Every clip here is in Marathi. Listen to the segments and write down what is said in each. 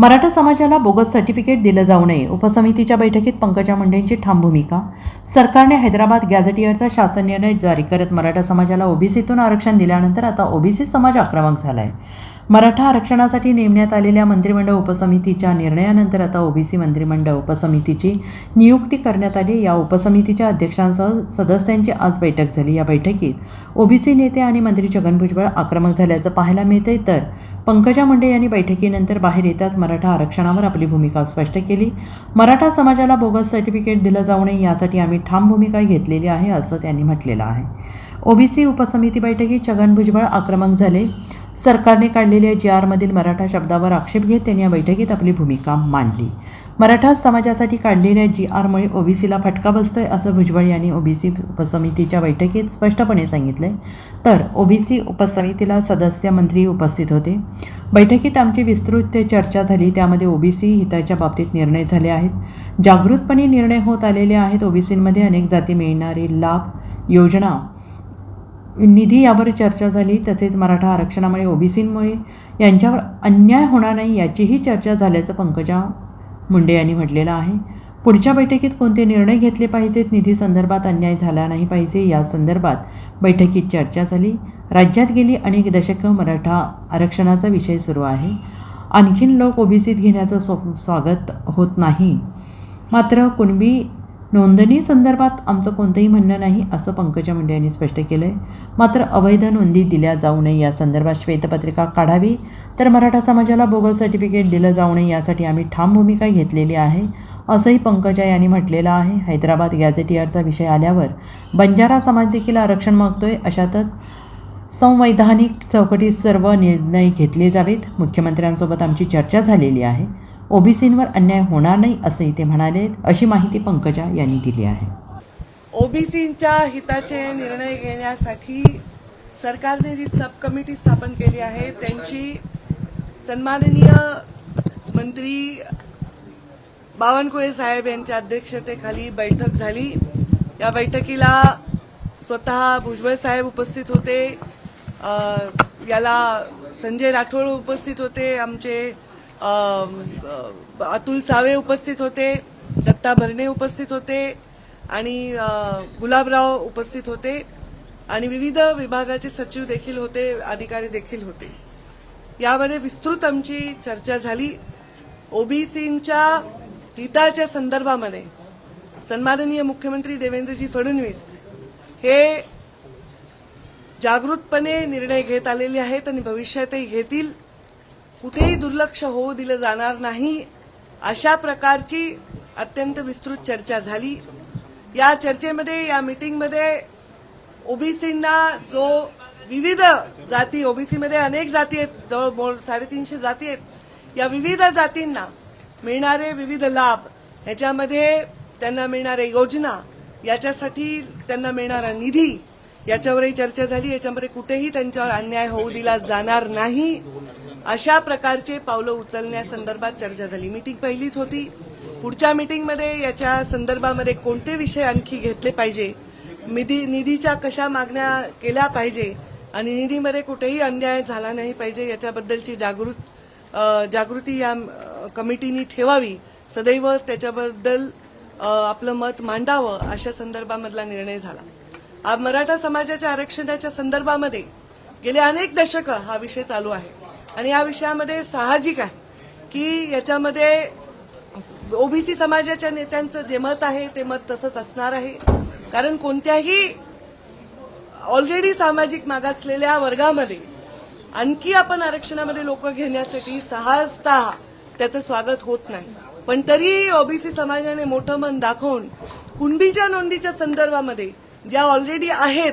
मराठा समाजाला बोगस सर्टिफिकेट दिलं जाऊ नये उपसमितीच्या बैठकीत पंकजा मुंडेंची ठाम भूमिका. सरकारने हैदराबाद गॅझेटियरचा शासन निर्णय जारी करत मराठा समाजाला ओबीसीतून आरक्षण दिल्यानंतर आता ओबीसी समाज आक्रमक झालाय. मराठा आरक्षणासाठी नेमण्यात आलेल्या मंत्रिमंडळ उपसमितीच्या निर्णयानंतर आता ओबीसी मंत्रिमंडळ उपसमितीची नियुक्ती करण्यात आली. या उपसमितीच्या अध्यक्षांसह सदस्यांची आज बैठक झाली. या बैठकीत ओबीसी नेते आणि मंत्री छगन भुजबळ आक्रमक झाल्याचं पाहायला मिळतंय. तर पंकजा मुंडे यांनी बैठकीनंतर बाहेर येताच मराठा आरक्षणावर आपली भूमिका स्पष्ट केली. मराठा समाजाला बोगस सर्टिफिकेट दिलं जाऊ नये यासाठी आम्ही ठाम भूमिका घेतलेली आहे असं त्यांनी म्हटलेलं आहे. ओबीसी उपसमिती बैठकीत छगन भुजबळ आक्रमक झाले. सरकारने काढलेल्या जी आरमधील मराठा शब्दावर आक्षेप घेत त्यांनी या बैठकीत आपली भूमिका मांडली. मराठा समाजासाठी काढलेल्या जी आरमुळे ओबीसीला फटका बसतोय असं भुजबळ यांनी ओबीसी उपसमितीच्या बैठकीत स्पष्टपणे सांगितले तर ओबीसी उपसमितीला सदस्य मंत्री उपस्थित होते. बैठकीत आमची विस्तृत चर्चा झाली. त्यामध्ये ओबीसी हिताच्या बाबतीत निर्णय झाले आहेत. जागृतपणे निर्णय होत आलेले आहेत. ओबीसींमध्ये अनेक जाती मिळणारे लाभ योजना निधी यावर चर्चा झाली तसेच मराठा आरक्षणामुळे ओबीसींमुळे यांच्यावर अन्याय होणार नाही याचीही चर्चा झाल्याचं पंकजा मुंडे यांनी म्हटलेलं आहे. पुढच्या बैठकीत कोणते निर्णय घेतले पाहिजेत? निधी संदर्भात अन्याय झाला नाही पाहिजे या संदर्भात बैठकीत चर्चा झाली. राज्यात गेली अनेक दशकं मराठा आरक्षणाचा विषय सुरू आहे. आणखीन लोक ओबीसीत घेण्याचं स्व स्वागत होत नाही. मात्र कुणबी नोंदणी संदर्भात आमचं कोणतंही म्हणणं नाही असं पंकजा मुंडे यांनी स्पष्ट केलं आहे मात्र अवैध नोंदी दिल्या जाऊ नये या संदर्भात श्वेतपत्रिका काढावी तर मराठा समाजाला बोगस सर्टिफिकेट दिलं जाऊ नये यासाठी आम्ही ठाम भूमिका घेतलेली आहे असंही पंकजा यांनी म्हटलेलं आहे. हैदराबाद गॅझेटियरचा विषय आल्यावर बंजारा समाज देखील आरक्षण मागतोय अशातच संवैधानिक चौकटीत सर्व निर्णय घेतले जावेत. मुख्यमंत्र्यांसोबत आमची चर्चा झालेली आहे. ओबीसींवर अन्याय होणार नाही असंही ते म्हणाले अशी माहिती पंकजा यांनी दिली आहे. ओबीसींच्या हिताचे निर्णय घेण्यासाठी सरकारने जी सब कमिटी स्थापन केली आहे त्यांची सन्माननीय मंत्री बावनकुळे साहेब यांच्या अध्यक्षतेखाली बैठक झाली. या बैठकीला स्वतः भुजबळ साहेब उपस्थित होते. याला संजय राठोड उपस्थित होते आमचे अतुल सावे उपस्थित होते दत्ता भरणे उपस्थित होते आणि गुलाबराव उपस्थित होते आणि विविध विभागाचे सचिव देखील होते अधिकारी देखील होते. यामध्ये विस्तृत आमची चर्चा झाली. ओबीसींच्या हिताच्या संदर्भामध्ये सन्माननीय मुख्यमंत्री देवेंद्रजी फडणवीस हे जागृतपणे निर्णय घेत आलेले आहेत आणि भविष्यातही घेतील. कुठेही दुर्लक्ष होऊ दिलं जाणार नाही अशा प्रकारची अत्यंत विस्तृत चर्चा झाली. या चर्चेमध्ये या मीटिंगमध्ये ओबीसींना जो विविध जाती ओबीसीमध्ये अनेक जाती आहेत जवळ साडेतीनशे जाती आहेत या विविध जातींना मिळणारे विविध लाभ ह्याच्यामध्ये त्यांना मिळणाऱ्या योजना याच्यासाठी त्यांना मिळणारा निधी याच्यावरही चर्चा झाली. याच्यामध्ये कुठेही त्यांच्यावर अन्याय होऊ दिला जाणार नाही. अशा प्रकारचे पावलं उचलण्यासंदर्भात चर्चा झाली. मीटिंग पहिलीच होती. पुढच्या मीटिंगमध्ये याच्या संदर्भामध्ये कोणते विषय आणखी घेतले पाहिजे? निधी निधीच्या कशा मागण्या केल्या पाहिजे? आणि निधीमध्ये कुठेही अन्याय झाला नाही पाहिजे याच्याबद्दलची जागृत जागृती या कमिटीनी ठेवावी. सदैव त्याच्याबद्दल आपलं मत मांडावं अशा संदर्भामधला निर्णय झाला. आज मराठा समाजाच्या आरक्षणाच्या संदर्भामध्ये गेले अनेक दशकं हा विषय चालू आहे. आणि या विषयामध्ये साहजिक आहे की याच्यामध्ये ओबीसी समाजाच्या नेत्यांचं जे मत आहे ते मत तसंच असणार आहे. कारण कोणत्याही ऑलरेडी सामाजिक मागासलेल्या वर्गामध्ये आणखी आपण आरक्षणामध्ये लोक घेण्यासाठी सहजता त्याचं स्वागत होत नाही. पण तरी ओबीसी समाजाने मोठं मन दाखवून कुणबीच्या नोंदीच्या संदर्भामध्ये ज्या ऑलरेडी आहेत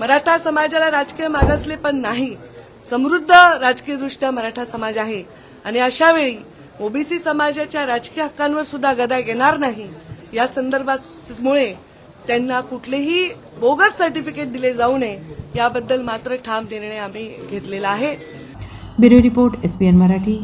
मराठा समाजाला राजकीय मागासलेपण नाही. समृद्ध राजकीयदृष्ट्या मराठा समाज आहे. आणि अशा वेळी ओबीसी समाजाच्या राजकीय हक्कांवर सुद्धा गदा येणार नाही. या संदर्भामुळे त्यांना कुठलेही बोगस सर्टिफिकेट दिले जाऊ नये याबद्दल मात्र ठाम निर्णय आम्ही घेतलेला आहे. Bureau report S Marathi.